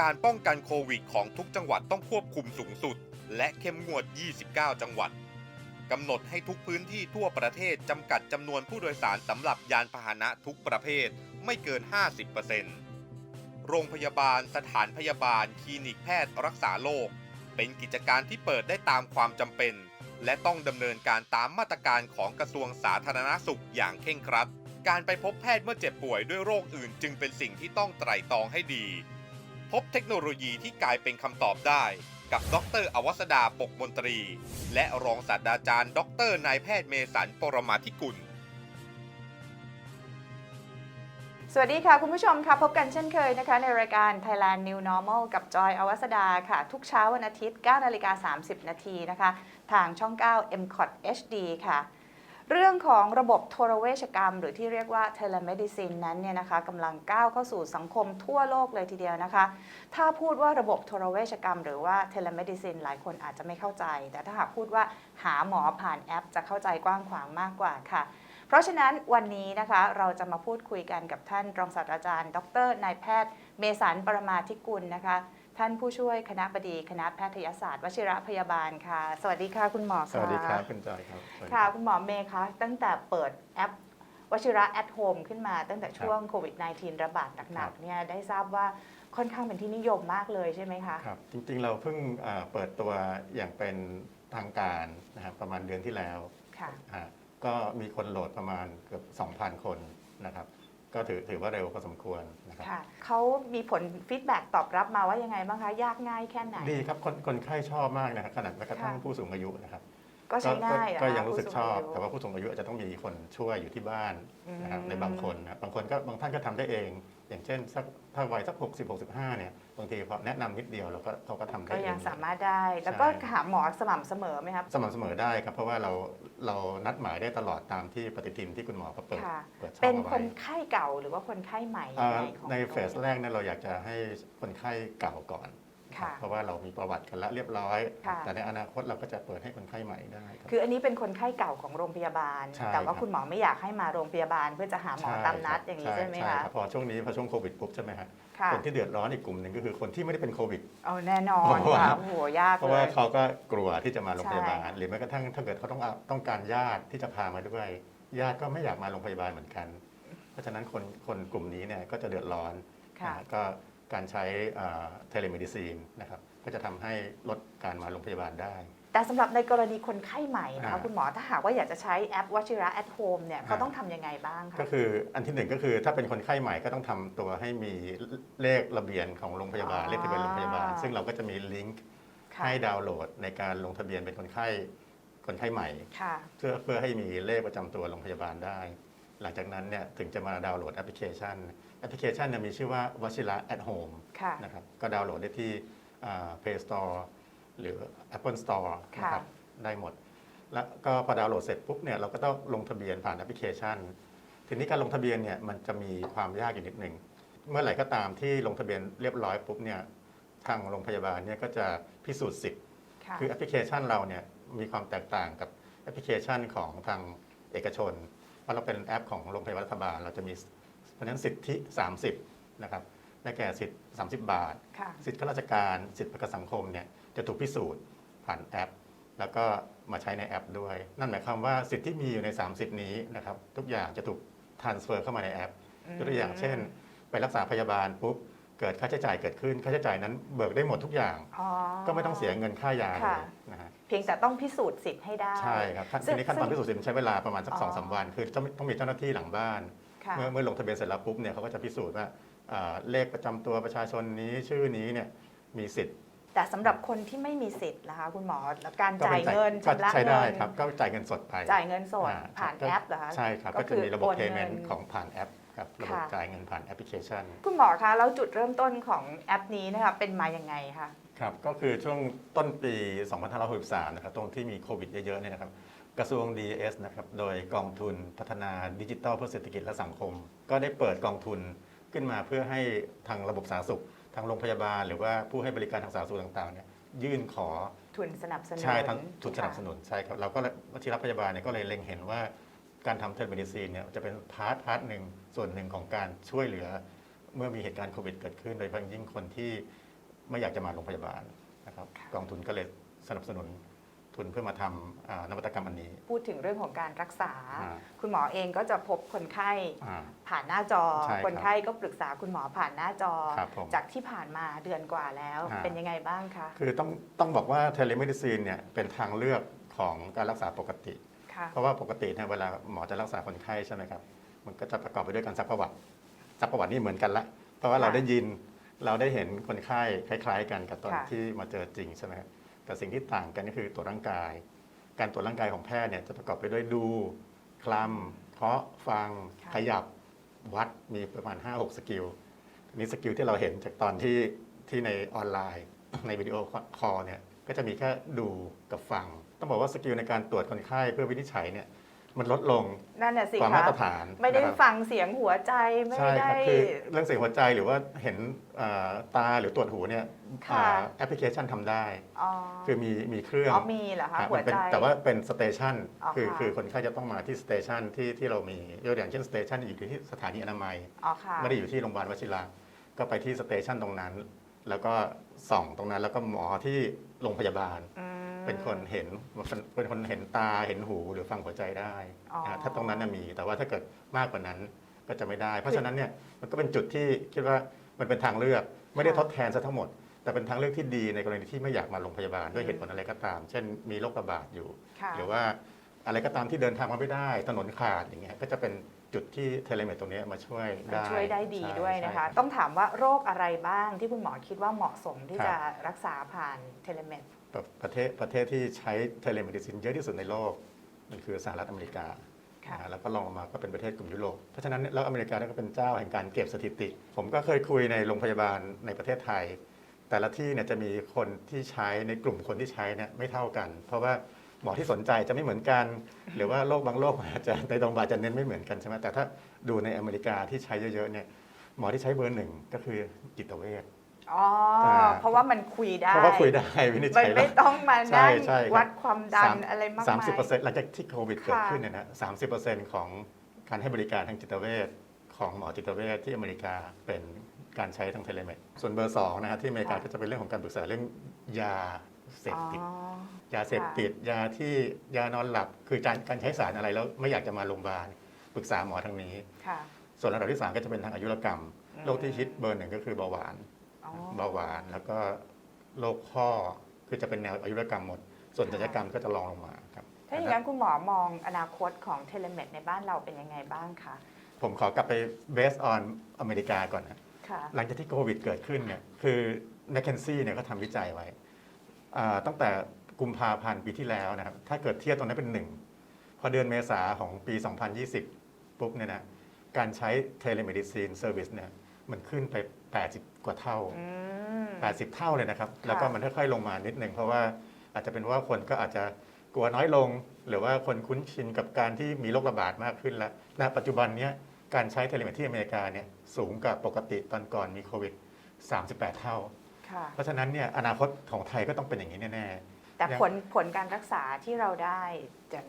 การป้องกันโควิดของทุกจังหวัดต้องควบคุมสูงสุด และเข้มงวด 29 จังหวัดกำหนดให้ทุกพื้นที่ทั่วประเทศจำกัดจำนวนผู้โดยสารสำหรับยานพาหนะทุกประเภทไม่เกิน 50%โรงพยาบาล สถานพยาบาล คลินิกแพทย์รักษาโรคเป็นกิจการที่เปิดได้ตามความจำเป็น และต้องดำเนินการตามมาตรการของกระทรวงสาธารณสุขอย่างเคร่งครัด การไปพบแพทย์เมื่อเจ็บป่วยด้วยโรคอื่นจึงเป็นสิ่งที่ต้องไตร่ตรองให้ดี พบเทคโนโลยีที่กลายเป็นคำตอบได้กับดรอวสดาปกมนตรี และรองศาสตราจารย์ดรนายแพทย์เมสันปรมาธิกุล สวัสดีค่ะ คุณผู้ชมค่ะพบกันเช่นเคยนะคะ ในรายการ Thailand New Normal กับจอยอวสดาค่ะ ทุกเช้าวันอาทิตย์9นาฬิกา30 นาทีนะคะ ทางช่อง 9 m c o t HD ค่ะ เรื่องของระบบโทรเวชกรรม หรือที่เรียกว่า telemedicine นั้นเนี่ยนะคะกำลังก้าวเข้าสู่สังคมทั่วโลกเลยทีเดียวนะคะ ถ้าพูดว่าระบบโทรเวชกรรม หรือว่า telemedicine หลายคนอาจจะไม่เข้าใจ แต่ถ้าหากพูดว่าหาหมอผ่านแอป จะเข้าใจกว้างขวางมากกว่าค่ะ เพราะฉะนั้นวันนี้นะคะเราจะมาพูดคุยกันกับท่านรองศาสตราจารย์ ดรนายแพทย์ เมสันปรมาธิกุลนะคะ ท่านผู้ช่วยคณะบดีคณะแพทยศาสตร์วชิระพยาบาลค่ะ สวัสดีค่ะคุณหมอสวัสดีครับคุณจอยครับสวัสดีค่ะ รับคุณหมอเมย์คะตั้งแต่เปิดแอปวชิระแอทโฮมขึ้นมาตั้งแต่ช่วงโควิด -19 ระบาดหนักๆเนี่ยได้ทราบว่าค่อนข้างเป็นที่นิยมมากเลยใช่ไหมคะ ครับ จริงๆเราเพิ่งอ่าเปิดตัวอย่างเป็นทางการนะครับประมาณเดือนที่แล้วค่ะ อ่าก็มีคนโหลดประมาณเกือบ 2,000 คนนะครับ ก็ถือถือว่าเร็วพอสมควรนะครับค่ะเขามีผลฟีดแบ็ตอบรับมาว่ายังไงบ้างคะ ยากง่ายแค่ไหน ดีครับคนคนไข้ชอบมากนะครับขนาดแม้กระทั่งค่ะผู้สูงอายุนะครับก็ใช้ง่ายเหรอก็คะยังรู้สึกผู้ชอบอายุแต่ว่าผู้สูงอายุอาจจะต้องมีคนช่วยอยู่ที่บ้านนะครับอืมในบางคนนะบางคนก็บางท่านก็ทำได้เอง อย่างเช่นสักถ้าวัยสัก 60 65เนี่ยบางทีพอแนะนำนิดเดียวเราก็เขาก็ทำได้ก็เองยังสามารถได้ แล้วก็ใช่หาหมอสม่ำเสมอไหมครับ สม่ำเสมอได้ครับ เพราะว่าเราเรานัดหมายได้ตลอดตามที่ปฏิทินที่คุณหมอเขาเปิดค่ะ เปิดช่องเป็นเอาคไว้นไข้เก่าหรือว่าคนไข้ใหม่อ่ายังไงของในตัวเฟสแรกเนี่ยเราอยากจะให้คนไข้เก่าก่อน ค่ะเพราะว่าเรามีประวัติกันแล้วเรียบร้อย ค่ะ แต่ในอนาคตเราก็จะเปิดให้คนไข้ใหม่ได้ครับ คืออันนี้เป็นคนไข้เก่าของโรงพยาบาล ใช่แต่ว่าครับ คุณหมอไม่อยากให้มาโรงพยาบาลเพื่อจะหาหมอตามนัดอย่างนี้ใช่ไหมคะรับพอช่วงนี้พอช่วงโควิดปุ๊บใช่ไหมฮะค่ะคนที่เดือดร้อนอีกกลุ่มหนึ่งก็คือคนที่ไม่ได้เป็นโควิด เอาแน่นอนเพราะว่า ค่ะโอ้โหยากเพราะเลว่าย เขาก็กลัวที่จะมาโรงพยาบาลใช่หรือแม้กระทั่งถ้าเกิดเขาต้องเอาต้องการญาติที่จะพามาด้วย ญาติก็ไม่อยากมาโรงพยาบาลเหมือนกัน เพราะฉะนั้นคนคนกลุ่มนี้เนี่ยก็จะเดือดร้อนค่ะ นะฮะก็ การใช้เทเลเมดิซีนนะครับก็จะทำให้ลดการมาโรงพยาบาลได้ แต่สำหรับในกรณีคนไข้ใหม่นะคะอ่าคุณหมอถ้าหากว่าอยากจะใช้แอปวชิระแอทโฮมเนี่ยอ่าเขาต้องทำยังไงบ้างคะก็คืออันที่หนึ่งก็คือถ้าเป็นคนไข้ใหม่ก็ต้องทำตัวให้มีเลขระเบียนของโรงพยาบาลอ๋อเลขทะเบียนโรงพยาบาล ซึ่งเราก็จะมีลิงก์ค่ะให้ดาวน์โหลดในการลงทะเบียนเป็นคนไข้คนไข้ใหม่ ค่ะ เพื่อเพื่อให้มีเลขประจำตัวโรงพยาบาลได้ หลังจากนั้นเนี่ยถึงจะมาดาวน์โหลดแอปพลิเคชัน แอปพลิเคชันเนี่ยมีชื่อว่าวชิระ at home ค่ะ นะครับก็ดาวน์โหลดได้ที่อ่า Play Store หรือ Apple Store ค่ะ นะครับได้หมด แล้วก็พอดาวน์โหลดเสร็จปุ๊บเนี่ยเราก็ต้องลงทะเบียนผ่านแอปพลิเคชัน ทีนี้การลงทะเบียนเนี่ยมันจะมีความยากอยู่นิดหนึ่งเมื่อไหร่ก็ตามที่ลงทะเบียนเรียบร้อยปุ๊บเนี่ยทางโรงพยาบาลเนี่ยก็จะพิสูจน์สิทธิ ค่ะ คือแอปพลิเคชันเราเนี่ยมีความแตกต่างกับแอปพลิเคชันของทางเอกชน เพราะเราเป็นแอปของโรงพยาบาลรัฐบาล เราจะมีเพราะฉะนั้นสิทธิ 30 นะครับ ได้แก่สิทธิ์ 30 บาท ค่ะ สิทธิข้าราชการ สิทธิประกันสังคมเนี่ยจะถูกพิสูจน์ผ่านแอป แล้วก็มาใช้ในแอปด้วย นั่นหมายความว่าสิทธิที่มีอยู่ใน 30 นี้นะครับทุกอย่างจะถูก transfer เข้ามาในแอปอืมยกตัวอย่างเช่น ไปรักษาพยาบาลปุ๊บเกิดค่าใช้จ่ายเกิดขึ้นค่าใช้จ่ายนั้นเบิกได้หมดทุกอย่าง อ๋อ ก็ไม่ต้องเสียเงินค่ายาเลค่ะ ยนะฮะ เพียงแต่ต้องพิสูจน์สิทธิ์ให้ได้ ใช่ครับขั้นซึ่ทีงนี้ขั้นตอนซึ่งพิสูจน์สิทธิ์ใช้เวลาประมาณสักอ๋อ สองสามวัน คือต้องต้องมีเจ้าหน้าที่หลังบ้าน ค่ะ เมื่อเมื่อลงทะเบียนเสร็จแล้วปุ๊บเนี่ยเขาก็จะพิสูจน์ว่าอ่าเลขประจำตัวประชาชนนี้ชื่อนี้เนี่ยมีสิทธิ์แต่สำหรับคนที่ไม่มีสิทธิ์นะคะคุณหมอแล้วการก็จ่าป็ยนเงินก็ชำระใช้ได้เงินครับก็จ่ายเงินสดไปจ่ายเงินสดอ่ผ่านก็แอปเหรอคะใช่ครับก็ก็คืจะอมีระบบ โอนเงิน payment ของผ่านแอปครับระบบค่ะ จ่ายเงินผ่านแอปพลิเคชัน คุณหมอคะแล้วจุดเริ่มต้นของแอปนี้นะคะเป็นมาอย่างไงคะ ครับก็คือช่วงต้นปี 2563 นะครับตรงที่มีโควิดเยอะๆเนี่ยนะครับกระทรวง DES นะครับโดยกองทุนพัฒนาดิจิทัลเพื่อเศรษฐกิจและสังคม ก็ได้เปิดกองทุนขึ้นมาเพื่อให้ทางระบบสาธารณสุข ทางโรงพยาบาล หรือว่าผู้ให้บริการทางสาธารณสุขต่างๆเนี่ยยื่นขอทุนสนับสนุนใช่ทั้งทุนสค่ะนับสนุนใช่ครับเราก็เลยวชิรพยาบาลเนี่ยก็เลยเล็งเห็นว่าการทำเทเลเมดิซีนเนี่ยจะเป็นพาร์ทพาร์ทหนึ่งส่วนหนึ่งของการช่วยเหลือ เมื่อมีเหตุการณ์โควิดเกิดขึ้นโดยเฉพาะอย่างยิ่งคนที่ ไม่อยากจะมาโรงพยาบาลนะครับค่ะกองทุนก็เลยสนับสนุนทุนเพื่อมาทำอ่านวัตกรรมอันนี้ พูดถึงเรื่องของการรักษา อ่า คุณหมอเองก็จะพบคนไข้อ่า ผ่านหน้าจอ ใช่ครับคนไข้ก็ปรึกษาคุณหมอผ่านหน้าจอ ครับผมจากที่ผ่านมาเดือนกว่าแล้ว อ่า เป็นยังไงบ้างคะคือต้องต้องบอกว่าเทเลเมดิซีนเนี่ยเป็นทางเลือกของการรักษาปกติ ค่ะ เพราะว่าปกติเนี่ยเวลาหมอจะรักษาคนไข้ใช่ไหมครับ มันก็จะประกอบไปด้วยการซักประวัติซักประวัตินี่เหมือนกันละ เพราะว่าเราค่ะ ได้ยิน เราได้เห็นคนไข้คล้าย ๆ กันกับตอนค่ะที่มาเจอจริงใช่ไหมครับแต่สิ่งที่ต่างกันก็คือตรวจร่างกาย การตรวจร่างกายของแพทย์เนี่ยจะประกอบไปด้วยดู คลำเคาะฟัง ค่ะ ขยับวัดมีประมาณ 5-6 สกิลทีนี้สกิลที่เราเห็นจากตอนที่ที่ในออนไลน์ ในวิดีโอคอลเนี่ยก็จะมีแค่ดูกับฟัง ต้องบอกว่าสกิลในการตรวจคนไข้เพื่อวินิจฉัยเนี่ย มันลดลงนั่นน่ะสิกว่าคะมาตรฐานไม่ได้นะครับ ฟังเสียงหัวใจไม่ใช่คได้ รับคือเรื่องเสียงหัวใจหรือว่าเห็นเอ่อตาหรือตรวจหูเนี่ยค่ะ อ่าแอปพลิเคชันทำได้ อ๋อคือมีมีเครื่องอ๋อมีเหรอคะครับหัวมันเป็นใจ แต่ว่าเป็นสเตชันอ๋อคือค่ะ คือคนไข้จะต้องมาที่สเตชันที่ที่เรามียกตัวอย่างเช่นสเตชันอยู่ที่สถานีอนามัย อ๋อค่ะ ไม่ได้อยู่ที่โรงพยาบาลวชิระก็ไปที่สเตชันตรงนั้น แล้วก็ส่องตรงนั้นแล้วก็หมอที่โรงพยาบาล อืม เป็นคนเห็นเป็นเป็นคนเห็นตาเห็นหูหรือฟังหัวใจได้อ๋อนะถ้าตรงนั้นน่ะมี แต่ว่าถ้าเกิดมากกว่านั้นก็จะไม่ได้ เพราะฉะนั้นเนี่ยมันก็เป็นจุดที่คิดว่ามันเป็นทางเลือกไม่ได้ทดแทนซะทั้งหมด แต่เป็นทางเลือกที่ดีในกรณีที่ไม่อยากมาโรงพยาบาลด้วยเหตุผลอะไรก็ตาม เช่นมีโรคระบาดอยู่ค่ะหรือว่าอะไรก็ตามที่เดินทางมาไม่ได้ ถนนขาดอย่างเงี้ยก็จะเป็นจุดที่เทเลเมดตรงเนี้ยมาช่วยมันได้ช่วยได้ดีใช่ด้วยนะคะใช่ต้องถามว่าโรคอะไรบ้างที่คุณหมอคิดว่าเหมาะสมที่ครับจะรักษาผ่านเทเลเมดแบบ ประเทศประเทศที่ใช้เทเลเมดิซินเยอะที่สุดในโลก มันคือสหรัฐอเมริกาค่ะนะฮะแล้วก็ลองลงมาก็เป็นประเทศกลุ่มยุโรป เพราะฉะนั้นแล้วอเมริกาเนี่ยก็เป็นเจ้าแห่งการเก็บสถิติ ผมก็เคยคุยในโรงพยาบาลในประเทศไทย แต่ละที่เนี่ยจะมีคนที่ใช้ในกลุ่มคนที่ใช้เนี่ยไม่เท่ากัน เพราะว่าหมอที่สนใจจะไม่เหมือนกัน หรือว่าโรคบางโรคอาจจะในโรงพยาบาลจะเน้นไม่เหมือนกันใช่ไหมแต่ถ้าดูในอเมริกาที่ใช้เยอะๆเนี่ยหมอที่ใช้เบอร์หนึ่งก็คือจิตเวช อ๋ออาเพราะว่ามันคุยได้เพราะว่าคุยได้วินิจมันฉัยไม่ได้ต้องมาใช่นั่งใช่ครับวัดความดันสามอะไรมากสามมาสิบเปอร์เซ็นยต์หลังจากที่โควิดเกิดค่ะขึ้นเนี่ยนะสามสิบเปอร์เซ็นต์ของการให้บริการทางจิตเวชของหมอจิตเวชที่อเมริกาเป็นการใช้ทางเทเลเมดส่วนเบอร์สองนะฮะที่อเมริกาก็จะเป็นเรื่องของการปรึกษาเรื่องยาเสพติดอ๋อยาเสพติดยาที่ยานอนหลับ คือการการใช้สารอะไรแล้วไม่อยากจะมาโรงพยาบาลปรึกษาหมอทางนี้ค่ะส่วนระดับที่สามก็จะเป็นทางอายุรกรรมอืมโรคที่ฮิตเบอร์หนึ่งก็คือเบาหวาน อ๋อเบาหวานแล้วก็โรคข้อคือจะเป็นแนวอายุรกรรมหมด ส่วนศัลยกรรมก็จะรองลงมาครับถ้าอย่างนั้นคุณหมอมองอนาคตของเทเลเมดในบ้านเราเป็นยังไงบ้างคะผมขอกลับไป based on อเมริกาก่อนนะ ค่ะหลังจากที่โควิดเกิดขึ้นเนี่ยคือ m c k เคนซี่เนี่ยเขาทำวิจัยไว้อ่าตั้งแต่กุมภาพันธ์ปีที่แล้วนะครับ ถ้าเกิดเทียบตรงนั้นเป็นหนึ่ง พอเดือนเมษาของปี 2020 ปุ๊บเนี่ยนะการใช้เทเลเมดิซีนเซอร์วิสเนี่ยมันขึ้นไป 80 กว่าเท่า อืม 80 เท่าเลยนะครับค่ะแล้วก็มันค่อยๆลงมานิดหนึ่งเพราะว่าอาจจะเป็นว่าคนก็อาจจะกลัวน้อยลง หรือว่าคนคุ้นชินกับการที่มีโรคระบาดมากขึ้นแล้วณปัจจุบันเนี้ยการใช้เทเลเมดที่อเมริกาเนี่ยสูงกว่าปกติตอนก่อนมีโควิด 38 เท่า ค่ะ เพราะฉะนั้นเนี่ยอนาคตของไทยก็ต้องเป็นอย่างนี้แน่แต่ผลผลการรักษาที่เราได้จาก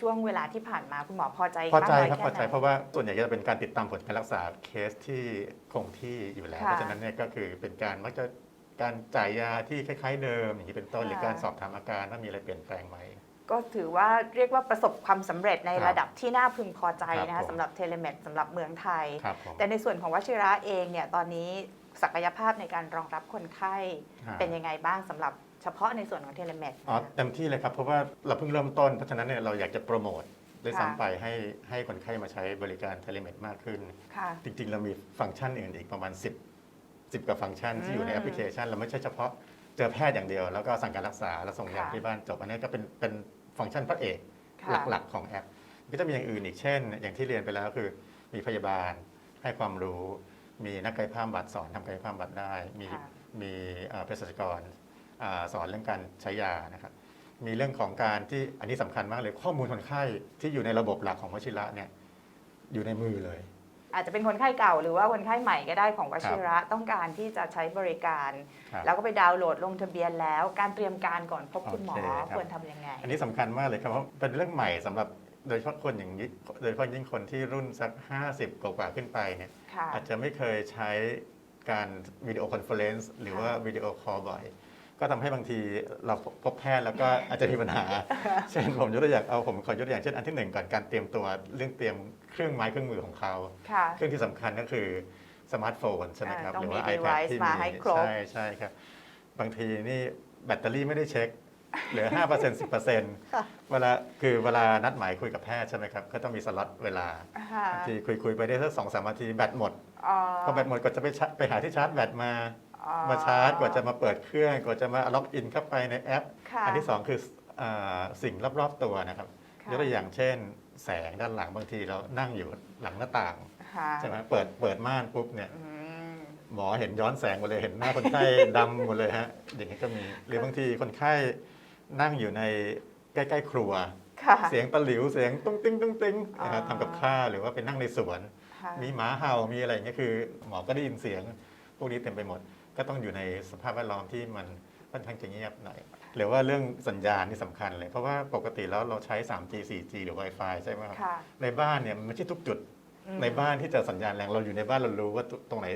ช่วงเวลาที่ผ่านมาคุณหมอพอใจๆพอใจมากน้ยครับแค่พอใจไหน เพราะว่าส่วนใหญ่จะเป็นการติดตามผลการรักษาเคสที่คงที่อยู่แล้ว ค่ะเพราะฉะนั้นเนี่ยก็คือเป็นการมักจะการจ่ายยาที่คล้าย ๆ เดิมอย่างนี้เป็นต้นค่ะ หรือการสอบถามอาการว่ามีอะไรเปลี่ยนแปลงไหม ก็ถือว่าเรียกว่าประสบความสำเร็จในครับระดับที่น่าพึงพอใจนะครัคะบผม สำหรับเทเลเมดสำหรับเมืองไทย ครับผมแต่ในส่วนของวชิระเองเนี่ยตอนนี้ศักยภาพในการรองรับคนไข้ฮะเป็นยังไงบ้างสำหรับ เฉพาะในส่วนของเทเลเมด อ๋อเต็มที่เลยครับ เพราะว่าเราเพิ่งเริ่มต้น เพราะฉะนั้นเนี่ยเราอยากจะโปรโมทด้วยค่ะซ้ำไปให้ให้คนไข้มาใช้บริการเทเลเมดมากขึ้น ค่ะ จริง ๆ เรามีฟังก์ชันอื่นอีกประมาณ 10 10กว่าฟังก์ชันที่อยู่ในอืมแอปพลิเคชัน เราไม่ใช่เฉพาะเจอแพทย์อย่างเดียว แล้วก็สั่งการรักษาแล้วส่งยาค่ะ ที่บ้านจบ อันนี้ก็เป็นเป็นฟังก์ชันพระเอก ค่ะ หลักๆ ของแอปก็จะมีอย่างอื่นอีกเช่น อย่างที่เรียนไปแล้วคือมีพยาบาลให้ความรู้ มีนักกายภาพบำบัดสอนทำกายภาพบำบัดได้ มีค่ะมีเอ่อเภสัชกรอา สอนเรื่องการใช้ยานะครับมีเรื่องของการที่อันนี้สำคัญมากเลยข้อมูลคนไข้ที่อยู่ในระบบหลักของวชิระเนี่ยอยู่ในมือเลย อาจจะเป็นคนไข้เก่าหรือว่าคนไข้ใหม่ก็ได้ของวชิระต้องการที่จะใช้บริการครับแล้วก็ไปดาวน์โหลดลงทะเบียนแล้ว การเตรียมการก่อนพบคุณหมอโอเคครับควรทำยังไง อันนี้สำคัญมากเลยครับเพราะเป็นเรื่องใหม่สำหรับโดยเฉพาะคนอย่างนี้โดยเฉพาะยิ่งคนที่รุ่นสัก 50 กว่าๆขึ้นไปเนี่ยค่ะอาจจะไม่เคยใช้การวิดีโอคอนเฟอเรนซ์หรือว่าวิดีโอคอลบ่อย ก็ทำให้บางทีเราพบแพทย์แล้วก็อาจจะมีปัญหา เช่นผมยกตัวอย่างเอาผมขอยกตัวอย่างเช่นอันที่หนึ่งก่อนการเตรียมตัวเรื่องเตรียมเครื่องไม้เครื่องมือของเขาค่ะเครื่องที่สำคัญก็คือสมาร์ทโฟนใช่ไหมครับอ่าต้องหรือว่ามี iPad device ที่มาให้ครบใช่ใช่ครับ บางทีนี่แบตเตอรี่ไม่ได้เช็คเหลือ 5% 10%เวลาคือเวลานัดหมายคุยกับแพทย์ใช่ไหมครับ ก็ต้องมีสล็อตเวลาค่ะบางทีคุยคุยไปได้สักสองสามนาทีแบตหมดอ๋อพอแบตหมดก็จะไปชาร์จไปหาที่ชาร์จแบตมาอ๋อ มาชาร์จกว่าจะมาเปิดเครื่องกว่าจะมาล็อกอินเข้าไปในแอปค่ะอันที่สองคืออ่าสิ่งรอบๆตัวนะครับค่ะยกตัวอย่างเช่น แสงด้านหลังบางทีเรานั่งอยู่หลังหน้าต่างค่ะใช่ไหมเปิดเปิดม่านปุ๊บเนี่ยอืมหมอเห็นย้อนแสงหมดเลยเห็นหน้าคนไข้ดำหมดเลยฮะอย่างนี้ก็มีหรือบางทีคนไข้นั่งอยู่ในใกล้ๆครัวค่ะเสียงตะหลิวเสียงตุ้งติ้งตุ้งติ้งนะครับอ๋อทำกับข้าวหรือว่าไปนั่งในสวนค่ะมีหมาเห่ามีอะไรอย่างเงี้ยคือ หมอก็ได้ยินเสียงพวกนี้เต็มไปหมด ก็ต้องอยู่ในสภาพแวดล้อมที่มันค่อนข้างจะเงียบหน่อยหรือว่าเรื่องสัญญาณนี่สำคัญเลย เพราะว่าปกติแล้วเราใช้ 3G 4G หรือ Wi-Fi ใช่ไหมครับค่ะในบ้านเนี่ยมันไม่ใช่ทุกจุด อืม ในบ้านที่จะสัญญาณแรงเราอยู่ในบ้านเรารู้ว่าตรงไหน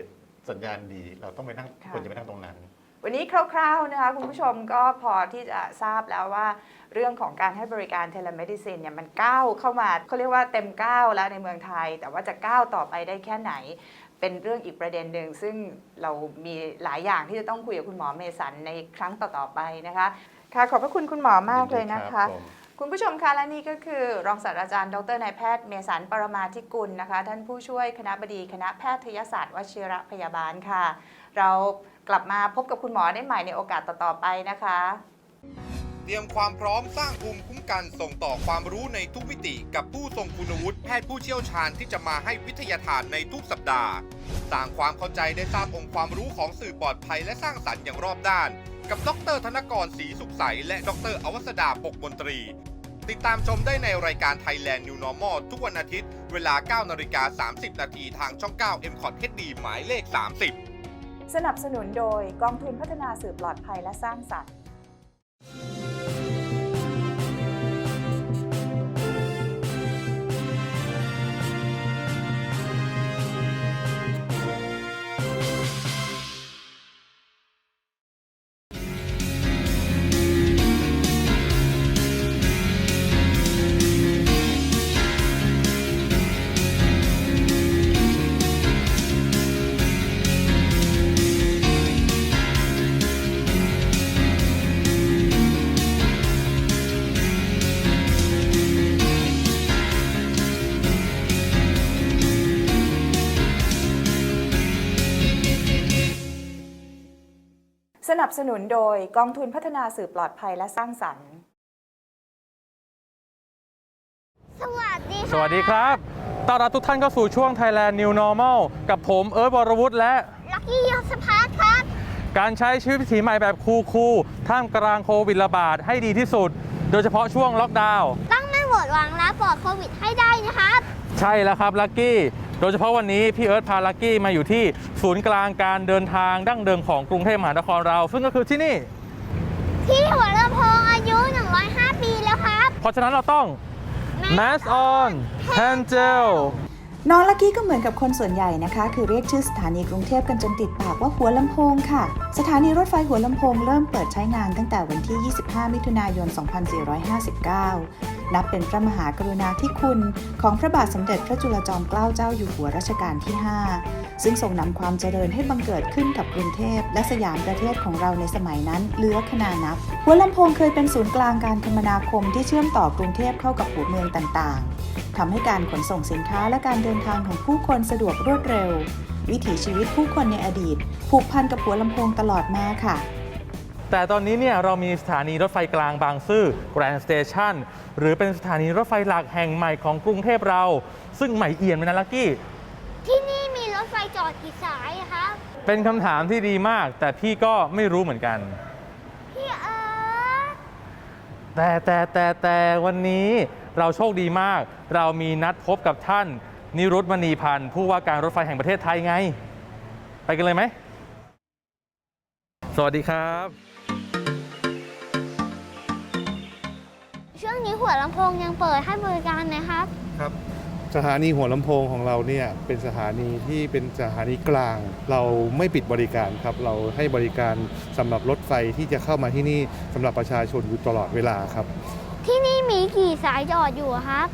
สัญญาณดี เราต้องไปนั่งค่ะ ควรจะไปนั่งตรงนั้น วันนี้คร่าวๆนะคะคุณผู้ชมก็พอที่จะทราบแล้วว่า เรื่องของการให้บริการเทเลเมดิซินเนี่ยมันก้าวเข้ามาเขาเรียกว่าเต็มก้าวแล้วในเมืองไทย แต่ว่าจะก้าวต่อไปได้แค่ไหน เป็นเรื่องอีกประเด็นหนึ่งซึ่งเรามีหลายอย่างที่จะต้องคุยกับคุณหมอเมสันในครั้งต่อๆไปนะคะค่ะขอบพระคุณคุณหมอมากเลยนะคะยินดีรับผมคุณผู้ชมคะและนี่ก็คือ รองศาสตราจารย์ดรนายแพทย์เมสันปรมาธิกุลนะคะ ท่านผู้ช่วยคณะบดีคณะแพทยศาสตร์วชิรพยาบาลค่ะ เรากลับมาพบกับคุณหมอได้ใหม่ในโอกาสต่อๆไปนะคะ เตรียมความพร้อมสร้างภูมิคุ้มกันส่งต่อความรู้ในทุกมิติกับผู้ทรงคุณวุฒิแพทย์ผู้เชี่ยวชาญที่จะมาให้วิทยาทานในทุกสัปดาห์ สร้างความเข้าใจได้ทราบองค์ความรู้ของสื่อปลอดภัยและสร้างสรรค์อย่างรอบด้าน กับดรธนกรศรีสุขใส และดรอวสดาปกมนตรี ติดตามชมได้ในรายการ Thailand New Normal ทุกวันอาทิตย์ เวลา 9นาฬิกา30 นาทีทางช่อง 9 m c o t HD หมายเลข 30สนับสนุนโดยกองทุนพัฒนาสื่อปลอดภัยและสร้างสรรค์ บสนุนโดยกองทุนพัฒนาสื่อปลอดภัยและสร้างสรรค์ สวัสดีสวัสดีครับ ต้อนรับทุกท่านเข้าสู่ช่วง Thailand New Normal กับผมเอิร์ธวรวุฒิและ ลักกี้ยศพาร์ทครับ การใช้ชีวิตวิถีใหม่แบบคูคูลๆท่ามกลางโควิดระบาดให้ดีที่สุด โดยเฉพาะช่วงล็อกดาวน์ ต้องไม่หมดหวังและปลอดโควิดให้ได้นะครับ ใช่แล้วครับลักกี้ โดยเฉพาะวันนี้พี่เอิร์ธพาลักกี้มาอยู่ที่ศูนย์กลางการเดินทางดั้งเดิมของกรุงเทพมหานครเรา ซึ่งก็คือที่นี่ ที่หัวลำโพงอายุ 105 ปีแล้วครับ เพราะฉะนั้นเราต้อง Mask on Hand Gel น้องลักกี้ก็เหมือนกับคนส่วนใหญ่นะคะ คือเรียกชื่อสถานีกรุงเทพกันจนติดปากว่าหัวลำโพงค่ะ สถานีรถไฟหัวลำโพงเริ่มเปิดใช้งานตั้งแต่วันที่ 25 มิถุนายน 2459 นับเป็นพระมหากรุณาธิคุณของพระบาทสมเด็จพระจุลจอมเกล้าเจ้าอยู่หัวรัชกาลที่ 5 ซึ่งทรงนำความเจริญให้บังเกิดขึ้นกับกรุงเทพและสยามประเทศของเราในสมัยนั้นเลือขนานับ หัวลำโพงเคยเป็นศูนย์กลางการคมนาคมที่เชื่อมต่อกรุงเทพเข้ากับหัวเมืองต่างๆทำให้การขนส่งสินค้าและการเดินทางของผู้คนสะดวกรวดเร็ว วิถีชีวิตผู้คนในอดีต ผูกพันกับหัวลำโพงตลอดมาค่ะ แต่ตอนนี้เนี่ยเรามีสถานีรถไฟกลางบางซื่อ Grand Station หรือเป็นสถานีรถไฟหลักแห่งใหม่ของกรุงเทพเรา ซึ่งใหม่เอี่ยมเลยนะลักกี้ ที่นี่มีรถไฟจอดกี่สายครับ เป็นคำถามที่ดีมาก แต่พี่ก็ไม่รู้เหมือนกัน พี่แต่แต่แต่แต่วันนี้เราโชคดีมาก เรามีนัดพบกับท่าน นิรุตมณีพันธ์ผู้ว่าการรถไฟแห่งประเทศไทยไง ไปกันเลยไหม สวัสดีครับ หัวลำโพงยังเปิดให้บริการนะครับ ครับสถานีหัวลำโพงของเราเนี่ยเป็นสถานีที่เป็นสถานีกลาง เราไม่ปิดบริการครับ เราให้บริการสำหรับรถไฟที่จะเข้ามาที่นี่สำหรับประชาชนอยู่ตลอดเวลาครับ ที่นี่มีกี่สายจอดอยู่อะครับ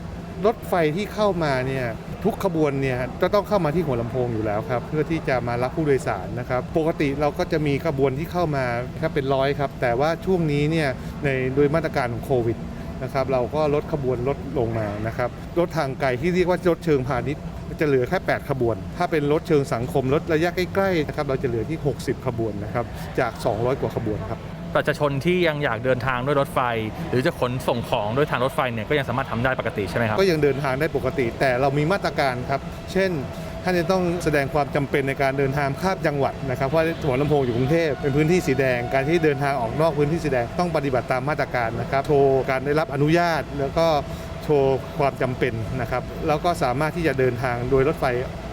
รถไฟที่เข้ามาเนี่ยทุกขบวนเนี่ยจะต้องเข้ามาที่หัวลำโพงอยู่แล้วครับ เพื่อที่จะมารับผู้โดยสารนะครับ ปกติเราก็จะมีขบวนที่เข้ามาครับเป็นร้อยครับ แต่ว่าช่วงนี้เนี่ยในโดยมาตรการของโควิด นะครับเราก็ลดขบวนลดลงมานะครับรถทางไกลที่เรียกว่ารถเชิงพาณิชย์จะเหลือแค่ 8 ขบวน ถ้าเป็นรถเชิงสังคมรถระยะใกล้ๆนะครับเราจะเหลือที่ 60 ขบวนนะครับจาก 200 กว่าขบวนครับประชาชนที่ยังอยากเดินทางด้วยรถไฟ หรือจะขนส่งของด้วยทางรถไฟเนี่ยก็ยังสามารถทำได้ปกติใช่ไหมครับก็ยังเดินทางได้ปกติ แต่เรามีมาตรการครับเช่น ท่านจะต้องแสดงความจำเป็นในการเดินทางข้ามจังหวัดนะครับเพราะหัวลำโพงอยู่กรุงเทพเป็นพื้นที่สีแดง การที่เดินทางออกนอกพื้นที่สีแดงต้องปฏิบัติตามมาตรการนะครับโชว์การได้รับอนุญาตแล้วก็โชว์ความจำเป็นนะครับแล้วก็สามารถที่จะเดินทางโดยรถไฟ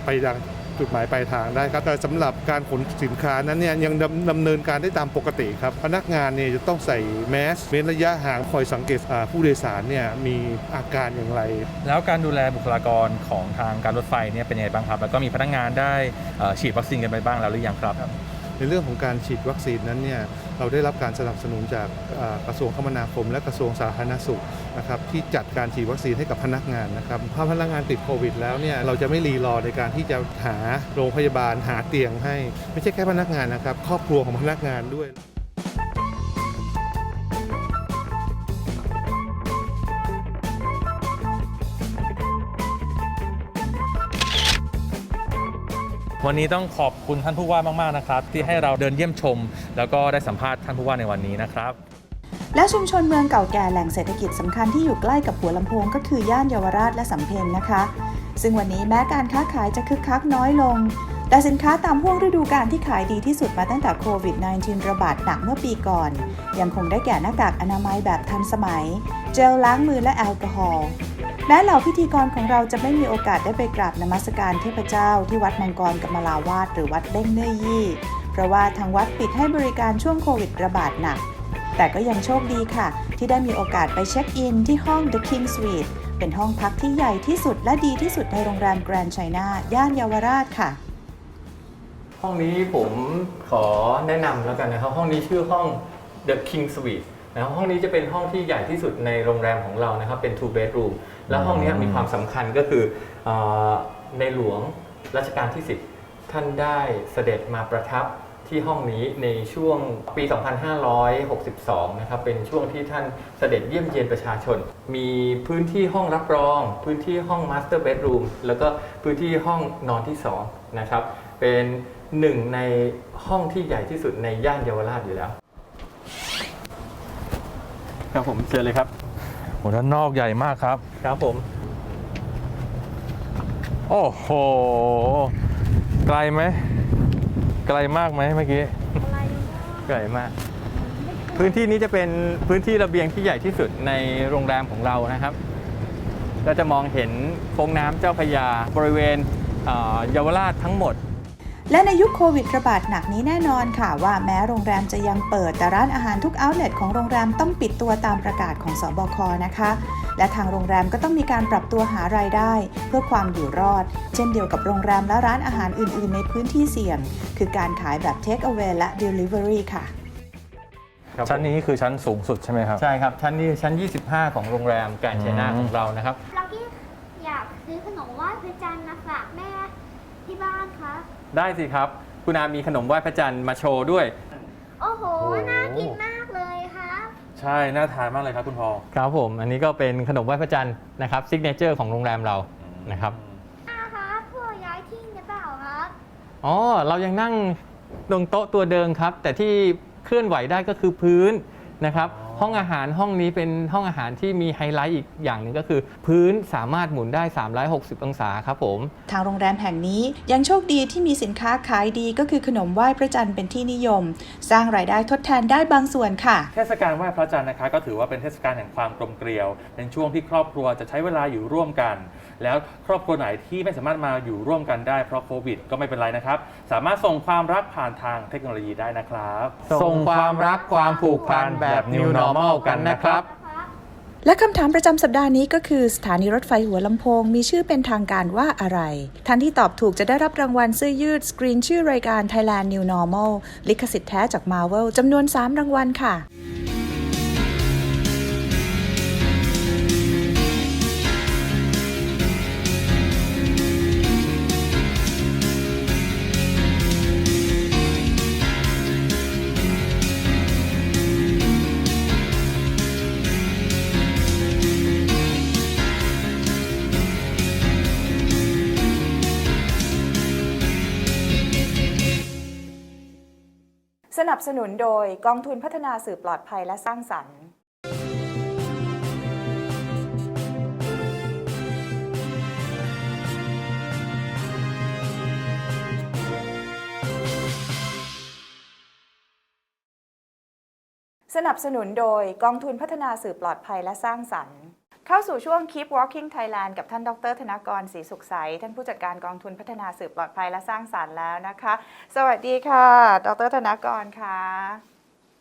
ไปยัง จุดหมายปลายทางได้ครับแต่สำหรับการขนสินค้านั้นเนี่ยยังดำดำเนินการได้ตามปกติครับพนักงานเนี่ยจะต้องใส่แมสเว้นระยะห่างคอยสังเกตอ่าผู้โดยสารเนี่ยมีอาการอย่างไร แล้วการดูแลบุคลากรของทางการรถไฟเนี่ยเป็นยังไงบ้างครับ แล้วก็มีพนักงานได้เอ่อฉีดวัคซีนกันไปบ้างแล้วหรือยังครับ ในเรื่องของการฉีดวัคซีนนั้นเนี่ย เราได้รับการสนับสนุนจากกระทรวงคมนาคม และกระทรวงสาธารณสุขนะครับที่จัดการฉีดวัคซีนให้กับพนักงานนะครับถ้าพนักงานติดโควิด แล้วเนี่ยเราจะไม่รีรอในการที่จะหาโรงพยาบาลหาเตียงให้ ไม่ใช่แค่พนักงานนะครับ ครอบครัวของพนักงานด้วย วันนี้ต้องขอบคุณท่านผู้ว่ามากๆนะครับ ที่ให้เราเดินเยี่ยมชม แล้วก็ได้สัมภาษณ์ท่านผู้ว่าในวันนี้นะครับ และชุมชนเมืองเก่าแก่แหล่งเศรษฐกิจสำคัญที่อยู่ใกล้กับหัวลำโพงก็คือย่านเยาวราชและสำเพ็งนะคะ ซึ่งวันนี้แม้การค้าขายจะคึกคักน้อยลง แต่สินค้าตามห่วงฤดูกาลที่ขายดีที่สุดมาตั้งแต่โควิด -19 ระบาดหนักเมื่อปีก่อน ยังคงได้แก่หน้ากากอนามัยแบบทันสมัย เจลล้างมือและแอลกอฮอล์แม้เหล่าพิธีกรของเราจะไม่มีโอกาสได้ไปกราบนมัสการเทพเจ้าที่วัดมังกรกมลาวาสหรือวัดเด้งเนื้อยี่ เพราะว่าทางวัดปิดให้บริการช่วงโควิดระบาดหนัก แต่ก็ยังโชคดีค่ะ ที่ได้มีโอกาสไปเช็คอินที่ห้อง The King Suite เป็นห้องพักที่ใหญ่ที่สุดและดีที่สุดในโรงแรม Grand China ย่านเยาวราชค่ะ ห้องนี้ผมขอแนะนำแล้วกันนะครับ ห้องนี้ชื่อห้อง The King Suite นะครับห้องนี้จะเป็นห้องที่ใหญ่ที่สุดในโรงแรมของเรานะครับ เป็น two bedroom แล้วห้องนี้มีความสำคัญก็คือเออในหลวงรัชกาลที่ 10 ท่านได้เสด็จมาประทับที่ห้องนี้ในช่วงปี 2562 นะครับ เป็นช่วงที่ท่านเสด็จเยี่ยมเยียนประชาชน มีพื้นที่ห้องรับรอง พื้นที่ห้อง master bedroom แล้วก็พื้นที่ห้องนอนที่ 2 นะครับ เป็น หนึ่งในห้องที่ใหญ่ที่สุดในย่านเยาวราชอยู่แล้ว ครับผมเชิญเลยครับโหด้านนอกใหญ่มากครับ ครับผม โอ้โห ไกลไหม ไกลมากไหมเมื่อกี้ใหญ่มาก พื้นที่นี้จะเป็นพื้นที่ระเบียงที่ใหญ่ที่สุดในโรงแรมของเรานะครับก็จะมองเห็นโค้งน้ำเจ้าพระยาบริเวณเอ่อเยาวราชทั้งหมด และในยุคโควิดระบาดหนักนี้แน่นอนค่ะ ว่าแม้โรงแรมจะยังเปิดแต่ร้านอาหารทุกเอาท์เล็ตของโรงแรมต้องปิดตัวตามประกาศของสบคนะคะ และทางโรงแรมก็ต้องมีการปรับตัวหารายได้ เพื่อความอยู่รอด เช่นเดียวกับโรงแรมและร้านอาหารอื่น ๆ ในพื้นที่เสี่ยง คือการขายแบบ Take Away และ Delivery ค่ะครับชั้นนี้คือชั้นสูงสุดใช่ไหมครับ ใช่ครับ ชั้นนี้ชั้น 25 ของโรงแรมแกรนด์ไชน่าอืมของเรานะครับ เรากี้อยากซื้อขนมไหว้พระจันทร์มาฝากแม่ที่บ้านครับ ได้สิครับ คุณอามีขนมไหว้พระจันทร์มาโชว์ด้วย โอ้โห โอ้โห น่ากินมากเลยครับ ใช่ น่าทานมากเลยครับคุณพอครับผม อันนี้ก็เป็นขนมไหว้พระจันทร์นะครับซิกเนเจอร์ของโรงแรมเรา นะครับ อาครับพ่อย้ายที่หรือเปล่าครับอ๋อ เรายังนั่งตรงโต๊ะตัวเดิมครับ แต่ที่เคลื่อนไหวได้ก็คือพื้นนะครับ อ๋อ ห้องอาหารห้องนี้เป็นห้องอาหารที่มีไฮไลท์อีกอย่างหนึ่งก็คือ พื้นสามารถหมุนได้ 360 องศาครับผม ทางโรงแรมแห่งนี้ยังโชคดีที่มีสินค้าขายดีก็คือขนมไหว้พระจันทร์เป็นที่นิยม สร้างรายได้ทดแทนได้บางส่วนค่ะ เทศกาลไหว้พระจันทร์นะคะก็ถือว่าเป็นเทศกาลแห่งความกลมเกลียว เป็นช่วงที่ครอบครัวจะใช้เวลาอยู่ร่วมกัน แล้วครอบครัวไหนที่ไม่สามารถมาอยู่ร่วมกันได้เพราะโควิด ก็ไม่เป็นไรนะครับ สามารถส่งความรักผ่านทางเทคโนโลยีได้นะครับ ส่งความรักความผูกพันแบบ New Normal กันนะครับ และคำถามประจำสัปดาห์นี้ก็คือ สถานีรถไฟหัวลำโพง มีชื่อเป็นทางการว่าอะไร ท่านที่ตอบถูกจะได้รับรางวัลเสื้อยืด สกรีนชื่อรายการ Thailand New Normal ลิขสิทธิ์แท้จาก Marvel จำนวน 3 รางวัลค่ะ นับสนุนโดยกองทุนพัฒนาสื่อปลอดภัยและสร้างสรรค์ สนับสนุนโดยกองทุนพัฒนาสื่อปลอดภัยและสร้างสรรค์ เข้าสู่ช่วง Keep Walking Thailand กับท่านดร ธนกรศรีสุขใส ท่านผู้จัดการกองทุนพัฒนาสื่อปลอดภัยและสร้างสรรค์แล้วนะคะ สวัสดีค่ะ ดร ธนกรค่ะ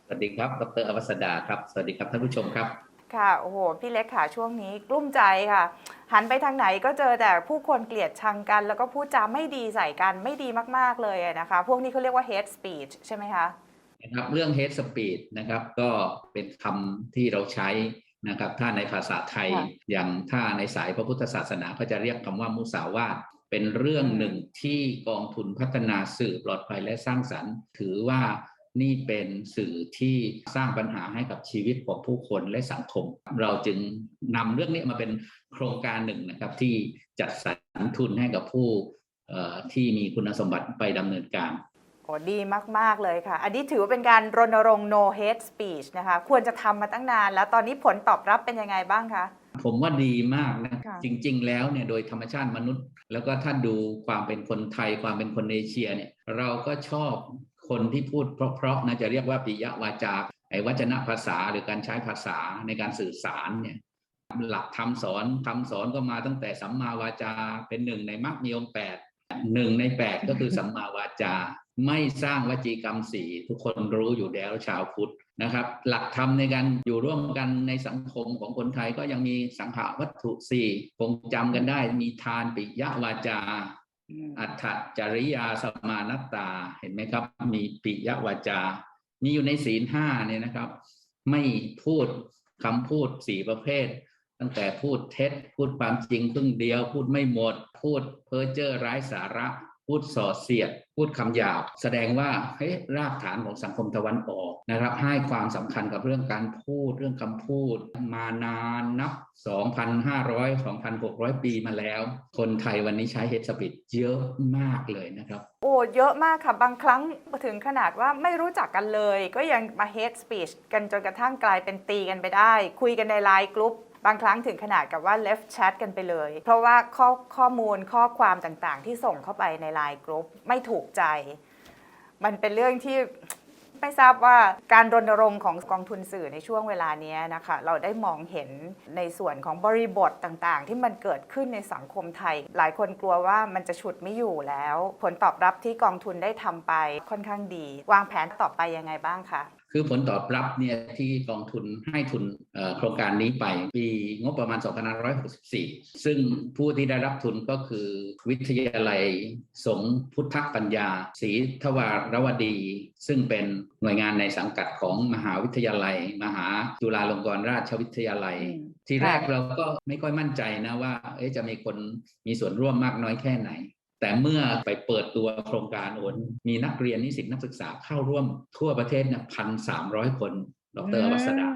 สวัสดีครับ ดรอวสดาครับ สวัสดีครับท่านผู้ชมครับ ค่ะ โอ้โห พี่เล็กค่ะ ช่วงนี้กลุ้มใจค่ะ หันไปทางไหนก็เจอแต่ผู้คนเกลียดชังกัน แล้วก็พูดจาไม่ดีใส่กัน ไม่ดีมากๆเลยนะคะ พวกนี้เขาเรียกว่า hate speech ใช่ไหมคะ นะครับ เรื่อง hate speech นะครับ ก็เป็นคำที่เราใช้ นะครับถ้าในภาษาไทยค่ะอย่างถ้าในสายพระพุทธศาสนาก็จะเรียกคำว่ามุสาวาทเป็นเรื่องหนึ่งที่กองทุนพัฒนาสื่อปลอดภัยและสร้างสรรค์ ถือว่านี่เป็นสื่อที่สร้างปัญหาให้กับชีวิตของผู้คนและสังคม เราจึงนำเรื่องนี้มาเป็นโครงการหนึ่งนะครับ ที่จัดสรรทุนให้กับผู้เอ่อที่มีคุณสมบัติไปดำเนินการโอ้ ดีมาก ๆ เลยค่ะ อันนี้ถือว่าเป็นการรณรงค์ no hate speech นะคะ ควรจะทำมาตั้งนาน แล้วตอนนี้ผลตอบรับเป็นยังไงบ้างคะ ผมว่าดีมากนะ ค่ะ จริง ๆ แล้วเนี่ยโดยธรรมชาติมนุษย์ แล้วก็ถ้าดูความเป็นคนไทยความเป็นคนเอเชียเนี่ยเราก็ชอบคนที่พูดเพราะๆนะจะเรียกว่าปิยวาจาไอ้วจนะภาษาหรือการใช้ภาษาในการสื่อสารเนี่ยหลักคำสอนคำสอนก็มาตั้งแต่สัมมาวาจาเป็นหนึ่งในมรรคมีองค์แปด หนึ่งในแปดก็คือสัมมาวาจา ไม่สร้างวจีกรรมสี่ทุกคนรู้อยู่แล้วชาวพุทธนะครับ หลักธรรมในการอยู่ร่วมกันในสังคมของคนไทยก็ยังมีสังขาวัตถุสี่คงจำกันได้มีทานปิยวาจา อัฏฐจริยาสมานัตตาเห็นไหมครับ มีปิยวาจา มีอยู่ในศีลห้าเนี่ยนะครับ ไม่พูดคำพูดสี่ประเภท ตั้งแต่พูดเท็จ พูดความจริงครึ่งเดียว พูดไม่หมด พูดเพ้อเจ้อไร้สาระ พูดส่อเสียด พูดคำหยาบ แสดงว่าเฮ้ยรากฐานของสังคมตะวันออกนะครับ ให้ความสำคัญกับเรื่องการพูดเรื่องคำพูด มานานนับ 2,500 2,600 ปีมาแล้ว คนไทยวันนี้ใช้เฮดสปิดเยอะมากเลยนะครับโอ้เยอะมากค่ะบางครั้งถึงขนาดว่าไม่รู้จักกันเลย ก็ยังมา hate speech กันจนกระทั่งกลายเป็นตีกันไปได้ คุยกันในไลน์กลุ่ม บางครั้งถึงขนาดกับว่า left chat กันไปเลย เพราะว่าข้อข้อมูลข้อความต่างๆ ที่ส่งเข้าไปในไลน์กลุ่มไม่ถูกใจ มันเป็นเรื่องที่ไม่ทราบว่าการรณรงค์ของกองทุนสื่อในช่วงเวลานี้นะคะ เราได้มองเห็นในส่วนของบริบทต่างๆ ที่มันเกิดขึ้นในสังคมไทย หลายคนกลัวว่ามันจะฉุดไม่อยู่แล้ว ผลตอบรับที่กองทุนได้ทำไปค่อนข้างดี วางแผนต่อไปยังไงบ้างคะ คือผลตอบรับเนี่ยที่กองทุนให้ทุนเอ่อโครงการนี้ไปปีงบประมาณ 2564 ซึ่งผู้ที่ได้รับทุนก็คือวิทยาลัยสงฆ์พุทธปัญญาศรีทวารวดี ซึ่งเป็นหน่วยงานในสังกัดของมหาวิทยาลัย มหาจุฬาลงกรณราชวิทยาลัยอืมที่แรกค่ะเราก็ไม่ค่อยมั่นใจนะว่าเอ๊ะจะมีคนมีส่วนร่วมมากน้อยแค่ไหน แต่เมื่อไปเปิดตัวโครงการโอนมีนักเรียนนิสิตนักศึกษาเข้าร่วมทั่วประเทศเนี่ยพันสามร้อยคนดรวัสดา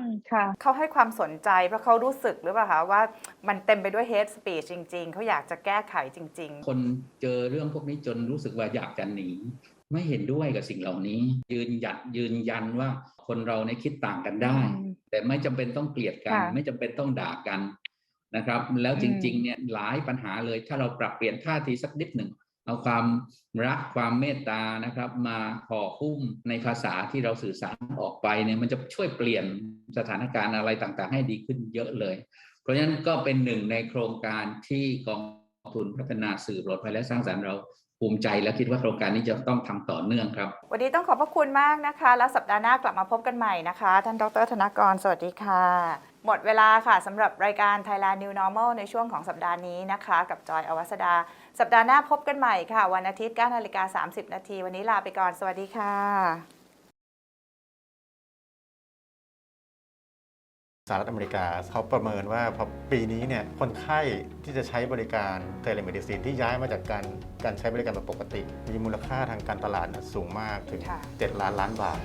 เขาให้ความสนใจเพราะเขารู้สึกหรือเปล่าคะว่ามันเต็มไปด้วย hate speech จริง ๆ เขาอยากจะแก้ไขจริงคนเจอเรื่องพวกนี้จนรู้สึกว่าอยากจะหนี ไม่เห็นด้วยกับสิ่งเหล่านี้ ยืนหยัดยืนยันว่าคนเราในยคิดต่างกันได้อืมแต่ไม่จำเป็นต้องเกลียดกันค่ะไม่จำเป็นต้องด่ากัน นะครับ แล้วจริงๆเนี่ยหลายปัญหาเลยถ้าเราปรับเปลี่ยนท่าทีสักนิดหนึ่งเอาความรักความเมตตานะครับ มาห่อหุ้มในภาษาที่เราสื่อสารออกไปเนี่ยมันจะช่วยเปลี่ยนสถานการณ์อะไรต่างๆ ให้ดีขึ้นเยอะเลย เพราะฉะนั้นก็เป็นหนึ่งในโครงการที่กองทุนพัฒนาสื่อปลอดภัยและสร้างสรรค์เรา ภูมิใจและคิดว่าโครงการนี้จะต้องทำต่อเนื่องครับ วันนี้ต้องขอบพระคุณมากนะคะ แล้วสัปดาห์หน้ากลับมาพบกันใหม่นะคะ ท่านดรธนกร สวัสดีค่ะ หมดเวลาค่ะสำหรับรายการ Thailand New Normal ในช่วงของสัปดาห์นี้นะคะ กับจอยอวัสดา สัปดาห์หน้าพบกันใหม่ค่ะ วันอาทิตย์9นาฬิกา30 นาทีวันนี้ลาไปก่อนสวัสดีค่ะ สหรัฐอเมริกาเขาประเมินว่าพอปีนี้เนี่ยคนไข้ที่จะใช้บริการเทเลเมดิซินที่ย้ายมาจากการการใช้บริการแบบปกติ มีมูลค่าทางการตลาดสูงมากถึงค่ะ7ล้านล้านบาท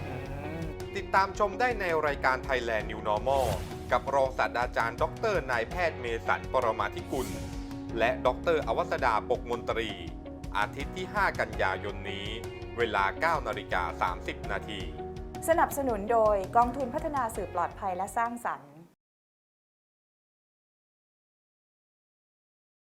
ติดตามชมได้ในรายการ Thailand New Normal กับรองศาสตราจารย์ ดรนายแพทย์เมสันปรมาธิกุล และดรอวัสดาปกมนตรี อาทิตย์ที่ 5 กันยายนนี้ เวลา 9นาฬิกา30 นาทีสนับสนุนโดยกองทุนพัฒนาสื่อปลอดภัยและสร้างสรรค์